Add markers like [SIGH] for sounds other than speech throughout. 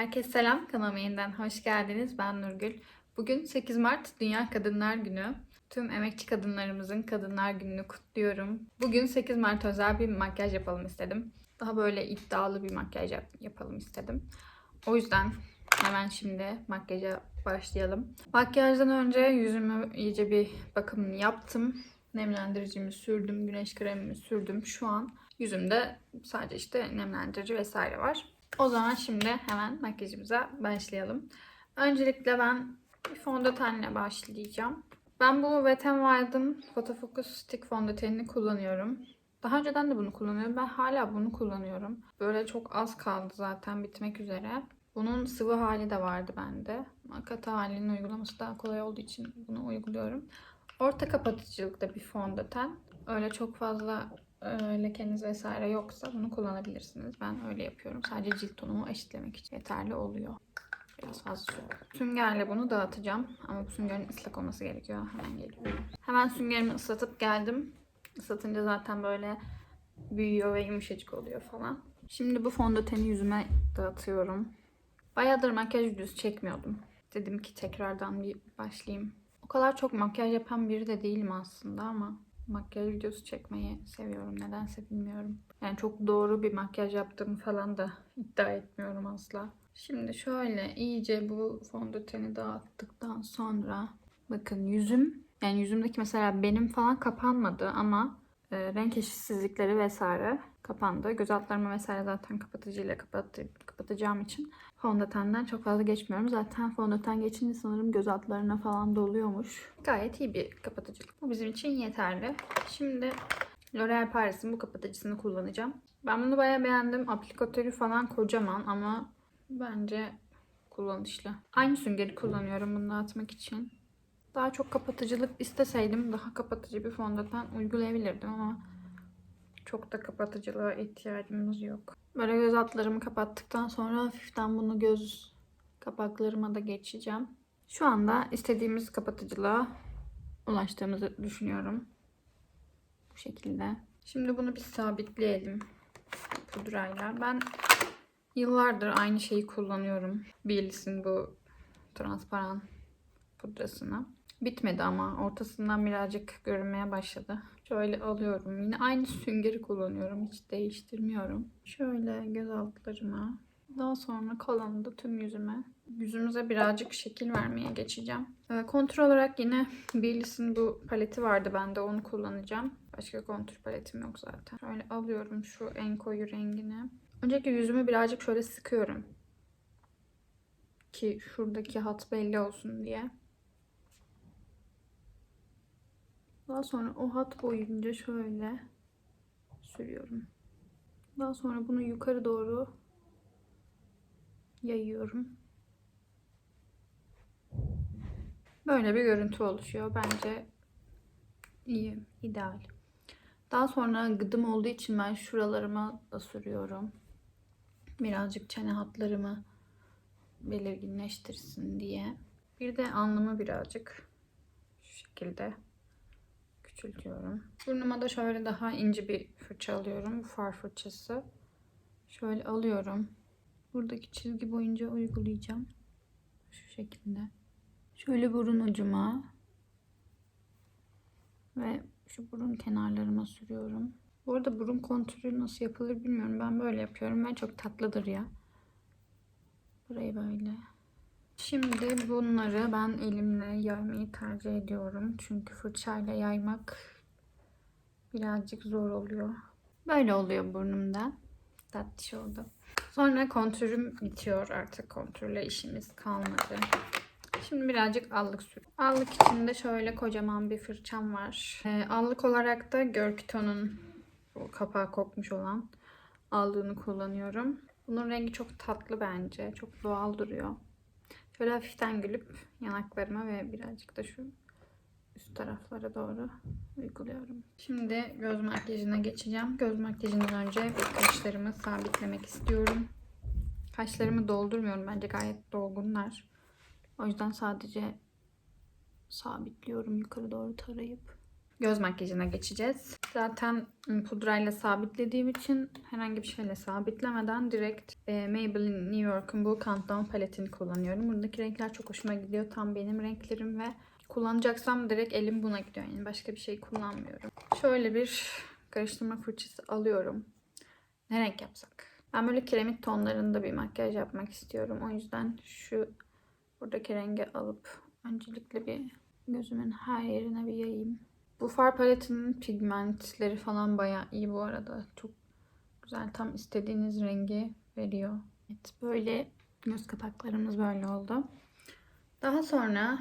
Herkese selam, kanalıma yeniden hoş geldiniz. Ben Nurgül. Bugün 8 Mart Dünya Kadınlar Günü. Tüm emekçi kadınlarımızın Kadınlar Günü'nü kutluyorum. Bugün 8 Mart özel bir makyaj yapalım istedim. Daha böyle iddialı bir makyaj yap- yapalım istedim. O yüzden hemen şimdi makyaja başlayalım. Makyajdan önce yüzümü iyice bir bakımını yaptım. Nemlendiricimi sürdüm, güneş kremimi sürdüm. Şu an yüzümde sadece işte nemlendirici vesaire var. O zaman şimdi hemen makyajımıza başlayalım. Öncelikle ben fondötenle başlayacağım. Ben bu Wet n Wild'ın Photofocus Stick fondötenini kullanıyorum. Daha önceden de bunu kullanıyorum. Ben hala bunu kullanıyorum. Böyle çok az kaldı zaten bitmek üzere. Bunun sıvı hali de vardı bende. Katı halinin uygulaması daha kolay olduğu için bunu uyguluyorum. Orta kapatıcılıkta bir fondöten. Öyle çok fazla lekeniz vesaire yoksa bunu kullanabilirsiniz. Ben öyle yapıyorum. Sadece cilt tonumu eşitlemek için yeterli oluyor. Biraz fazla su. Süngerle bunu dağıtacağım. Ama bu süngerin ıslak olması gerekiyor. Hemen geliyorum. Hemen süngerimi ıslatıp geldim. Islatınca zaten böyle büyüyor ve yumuşacık oluyor falan. Şimdi bu fondöteni yüzüme dağıtıyorum. Bayağıdır makyaj videosu çekmiyordum. Dedim ki tekrardan bir başlayayım. O kadar çok makyaj yapan biri de değilim aslında ama makyaj videosu çekmeyi seviyorum. Nedense bilmiyorum. Yani çok doğru bir makyaj yaptığımı falan da iddia etmiyorum asla. Şimdi şöyle iyice bu fondöteni dağıttıktan sonra bakın yüzüm yani yüzümdeki mesela benim falan kapanmadı ama e, renk eşitsizlikleri vesaire kapandı. Göz altlarımı vesaire zaten kapatıcıyla kapattı, kapatacağım için fondötenden çok fazla geçmiyorum. Zaten fondöten geçince sanırım göz altlarına falan doluyormuş. Gayet iyi bir kapatıcılık. Bu bizim için yeterli. Şimdi L'Oreal Paris'in bu kapatıcısını kullanacağım. Ben bunu bayağı beğendim. Aplikatörü falan kocaman ama bence kullanışlı. Aynı süngeri kullanıyorum bunu atmak için. Daha çok kapatıcılık isteseydim daha kapatıcı bir fondöten uygulayabilirdim ama çok da kapatıcılığa ihtiyacımız yok. Böyle göz altlarımı kapattıktan sonra hafiften bunu göz kapaklarıma da geçeceğim. Şu anda istediğimiz kapatıcılığa ulaştığımızı düşünüyorum. Bu şekilde. Şimdi bunu bir sabitleyelim pudrayla. Ben yıllardır aynı şeyi kullanıyorum. Bielis'in bu transparan pudrasını. Bitmedi ama ortasından birazcık görünmeye başladı. Şöyle alıyorum. Yine aynı süngeri kullanıyorum. Hiç değiştirmiyorum. Şöyle göz altlarıma. Daha sonra kalanı da tüm yüzüme. Yüzümüze birazcık şekil vermeye geçeceğim. Ee, Kontur olarak yine Bielis'in bu paleti vardı. Ben de onu kullanacağım. Başka kontur paletim yok zaten. Şöyle alıyorum şu en koyu rengini. Öncelikle yüzümü birazcık şöyle sıkıyorum. Ki şuradaki hat belli olsun diye. Daha sonra o hat boyunca şöyle sürüyorum. Daha sonra bunu yukarı doğru yayıyorum. Böyle bir görüntü oluşuyor. Bence iyi, ideal. Daha sonra gıdım olduğu için ben şuralarıma da sürüyorum. Birazcık çene hatlarımı belirginleştirsin diye. Bir de alnımı birazcık şu şekilde küçültüyorum. Burnuma da şöyle daha ince bir fırça alıyorum. Bu far fırçası. Şöyle alıyorum. Buradaki çizgi boyunca uygulayacağım. Şu şekilde. Şöyle burun ucuma ve şu burun kenarlarıma sürüyorum. Bu arada burun kontürü nasıl yapılır bilmiyorum. Ben böyle yapıyorum ve çok tatlıdır ya. Burayı böyle. Şimdi bunları ben elimle yaymayı tercih ediyorum. Çünkü fırçayla yaymak birazcık zor oluyor. Böyle oluyor burnumda. Tatlış oldu. Sonra kontürüm bitiyor. Artık kontürle işimiz kalmadı. Şimdi birazcık allık sür. Allık için de şöyle kocaman bir fırçam var. Ee, allık olarak da Görkito'nun bu kapağı kopmuş olan aldığını kullanıyorum. Bunun rengi çok tatlı bence. Çok doğal duruyor. Şöyle hafiften gülüp yanaklarıma ve birazcık da şu üst taraflara doğru uyguluyorum. Şimdi göz makyajına geçeceğim. Göz makyajından önce bir kaşlarımı sabitlemek istiyorum. Kaşlarımı doldurmuyorum. Bence gayet dolgunlar. O yüzden sadece sabitliyorum yukarı doğru tarayıp. Göz makyajına geçeceğiz. Zaten pudrayla sabitlediğim için herhangi bir şeyle sabitlemeden direkt e, Maybelline New York'un bu Countdown paletini kullanıyorum. Buradaki renkler çok hoşuma gidiyor. Tam benim renklerim ve kullanacaksam direkt elim buna gidiyor. Yani başka bir şey kullanmıyorum. Şöyle bir karıştırma fırçası alıyorum. Ne renk yapsak? Ben böyle kiremit tonlarında bir makyaj yapmak istiyorum. O yüzden şu buradaki rengi alıp öncelikle bir gözümün her yerine bir yayayım. Bu far paletinin pigmentleri falan bayağı iyi bu arada. Çok güzel tam istediğiniz rengi veriyor. Evet böyle göz kapaklarımız böyle oldu. Daha sonra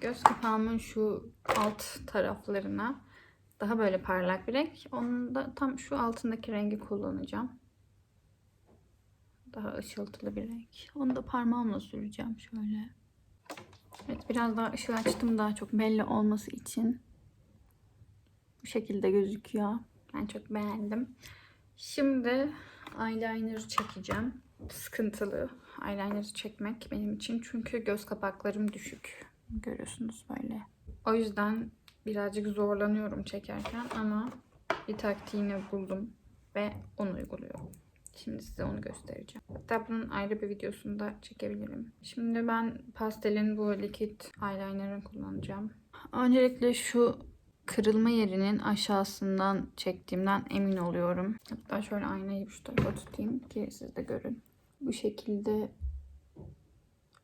göz kapağımın şu alt taraflarına daha böyle parlak bir renk. Onun da tam şu altındaki rengi kullanacağım. Daha ışıltılı bir renk. Onu da parmağımla süreceğim şöyle. Evet biraz daha ışığı açtım daha çok belli olması için. Bu şekilde gözüküyor. Ben çok beğendim. Şimdi eyeliner çekeceğim. Sıkıntılı eyeliner çekmek benim için. Çünkü göz kapaklarım düşük. Görüyorsunuz böyle. O yüzden birazcık zorlanıyorum çekerken ama bir taktiğini buldum ve onu uyguluyorum. Şimdi size onu göstereceğim. Hatta bunun ayrı bir videosunu da çekebilirim. Şimdi ben pastelin bu likit eyeliner'ını kullanacağım. Öncelikle şu kırılma yerinin aşağısından çektiğimden emin oluyorum. Hatta şöyle aynayı şu tarafa tutayım ki siz de görün. Bu şekilde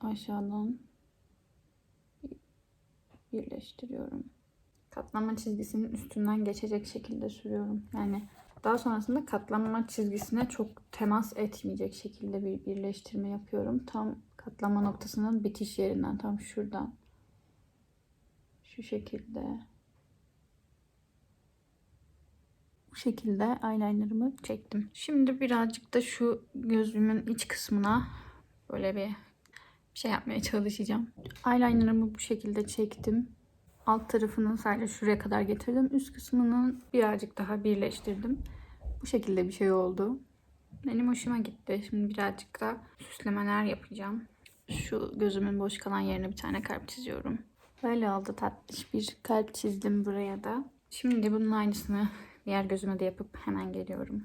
aşağıdan birleştiriyorum. Katlama çizgisinin üstünden geçecek şekilde sürüyorum. Yani daha sonrasında katlanma çizgisine çok temas etmeyecek şekilde bir birleştirme yapıyorum. Tam katlama noktasının bitiş yerinden tam şuradan. Şu şekilde. Bu şekilde eyelinerımı çektim. Şimdi birazcık da şu gözümün iç kısmına böyle bir şey yapmaya çalışacağım. Eyelinerımı bu şekilde çektim. Alt tarafını sadece şuraya kadar getirdim. Üst kısmını birazcık daha birleştirdim. Bu şekilde bir şey oldu. Benim hoşuma gitti. Şimdi birazcık da süslemeler yapacağım. Şu gözümün boş kalan yerine bir tane kalp çiziyorum. Böyle oldu tatlış bir kalp çizdim buraya da. Şimdi bunun aynısını diğer gözüme de yapıp hemen geliyorum.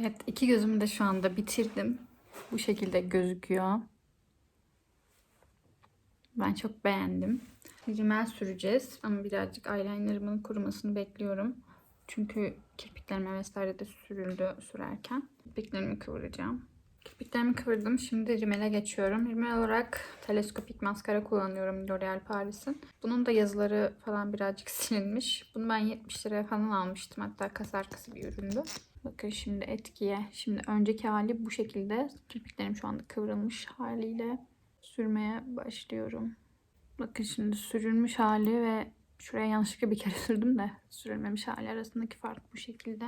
Evet iki gözümü de şu anda bitirdim. Bu şekilde gözüküyor. Ben çok beğendim. Rimel süreceğiz ama birazcık eyelinerımın kurumasını bekliyorum. Çünkü kirpiklerime vesaire de sürüldü sürerken. Kirpiklerimi kıvıracağım. Kirpiklerimi kıvırdım. Şimdi rimele geçiyorum. Rimel olarak teleskopik maskara kullanıyorum L'Oreal Paris'in. Bunun da yazıları falan birazcık [LAUGHS] silinmiş. Bunu ben 70 liraya falan almıştım. Hatta kasa arkası bir üründü. Bakın şimdi etkiye. Şimdi önceki hali bu şekilde. Kirpiklerim şu anda kıvrılmış haliyle sürmeye başlıyorum. Bakın şimdi sürülmüş hali ve şuraya yanlışlıkla bir kere [LAUGHS] sürdüm de sürülmemiş hali arasındaki fark bu şekilde.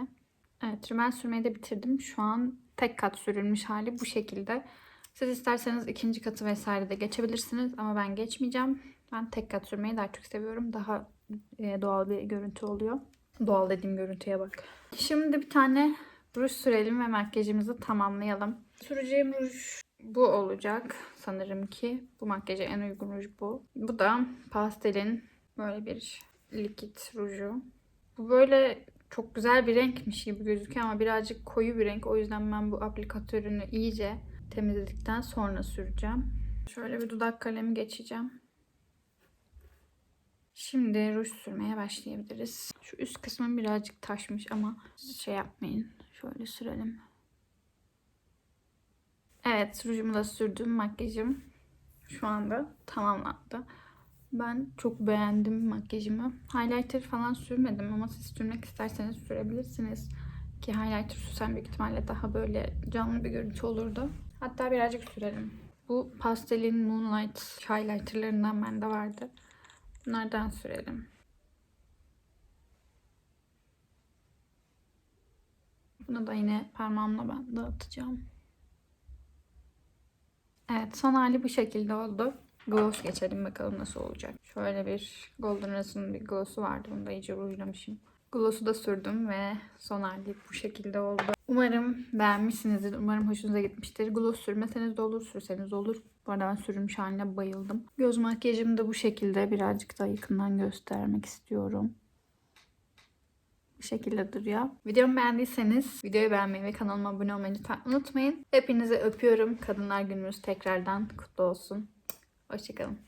Evet rimel sürmeyi de bitirdim. Şu an tek kat sürülmüş hali bu şekilde. Siz isterseniz ikinci katı vesaire de geçebilirsiniz ama ben geçmeyeceğim. Ben tek kat sürmeyi daha çok seviyorum. Daha e, doğal bir görüntü oluyor. Doğal dediğim görüntüye bak. Şimdi bir tane ruj sürelim ve makyajımızı tamamlayalım. Süreceğim ruj bu olacak sanırım ki. Bu makyaja en uygun ruj bu. Bu da pastelin böyle bir likit ruju. Bu böyle çok güzel bir renkmiş gibi gözüküyor ama birazcık koyu bir renk. O yüzden ben bu aplikatörünü iyice temizledikten sonra süreceğim. Şöyle bir dudak kalemi geçeceğim. Şimdi ruj sürmeye başlayabiliriz. Şu üst kısmım birazcık taşmış ama şey yapmayın. Şöyle sürelim. Evet rujumu da sürdüm. Makyajım şu anda tamamlandı. Ben çok beğendim makyajımı. Highlighter falan sürmedim ama siz sürmek isterseniz sürebilirsiniz. Ki highlighter sürsem büyük ihtimalle daha böyle canlı bir görüntü olurdu. Hatta birazcık sürelim. Bu pastelin Moonlight highlighterlarından bende vardı. Bunlardan sürelim. Bunu da yine parmağımla ben dağıtacağım. Evet son hali bu şekilde oldu. Gloss geçelim bakalım nasıl olacak. Şöyle bir Golden Rose'un bir gloss'u vardı. Bunu da iyice rujlamışım. Gloss'u da sürdüm ve son hali bu şekilde oldu. Umarım beğenmişsinizdir. Umarım hoşunuza gitmiştir. Gloss sürmeseniz de olur, sürseniz olur. Bu arada ben sürülmüş haline bayıldım. Göz makyajımı da bu şekilde birazcık daha yakından göstermek istiyorum. Bu şekilde duruyor. Videomu beğendiyseniz videoyu beğenmeyi ve kanalıma abone olmayı unutmayın. Hepinizi öpüyorum. Kadınlar gününüz tekrardan kutlu olsun. Hoşçakalın.